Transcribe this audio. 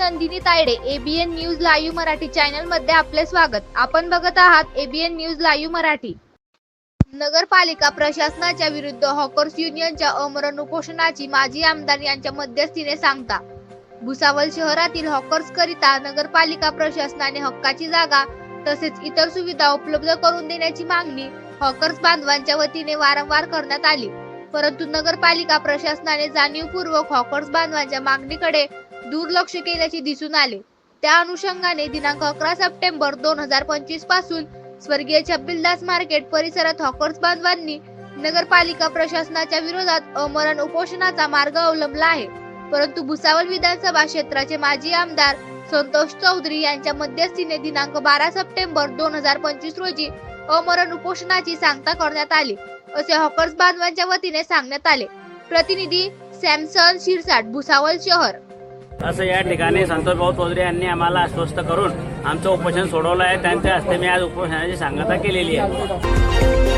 Nandini Tayade A B N news live Marathi चॅनलमध्ये आपले स्वागत. आपण बघत आहात एबीएन न्यूज लाईव्ह मराठी. नगरपालिका प्रशासनाच्या विरुद्ध हॉकर्स युनियनच्या अमरण उपोषणाची माजी आमदार यांच्या मध्यस्थीने सांगता. भुसावल शहरातील हॉकर्स करिता नगरपालिका प्रशासनाने हक्काची जागा तसेच इतर सुविधा उपलब्ध करून देण्याची मागणी हॉकर्स बांधवांच्या वतीने वारंवार करण्यात आली. परंतु नगरपालिका प्रशासनाने जाणीवपूर्वक हॉकर्स बांधवांच्या मागणीकडे दुर्लक्ष केल्याचे दिसून आले. त्या अनुषंगाने दिनांक अकरा सप्टेंबर दोन हजार पंचवीसपासून स्वर्गीय छबिलदास मार्केट परिसरात हॉकर्स बांधवांनी नगरपालिका प्रशासनाच्या विरोधात अमरण उपोषणाचा मार्ग अवलंबला आहे. परंतु भुसावळ विधानसभा क्षेत्राचे माजी आमदार संतोष चौधरी यांच्या मध्यस्थीने दिनांक बारा सप्टेंबर दोन हजार पंचवीस रोजी अमरण उपोषणाची सांगता करण्यात आली. असे हॉकर्स बांधवांच्या वतीने सांगण्यात आले. प्रतिनिधी सॅमसन शिरसाट भुसावळ शहर. असं या ठिकाणी संतोष भाऊ चौधरी यांनी आम्हाला आश्वस्त करून आमचं उपोषण सोडवलं आहे. त्यांच्या हस्ते मी आज उपोषणाची सांगता केलेली आहे.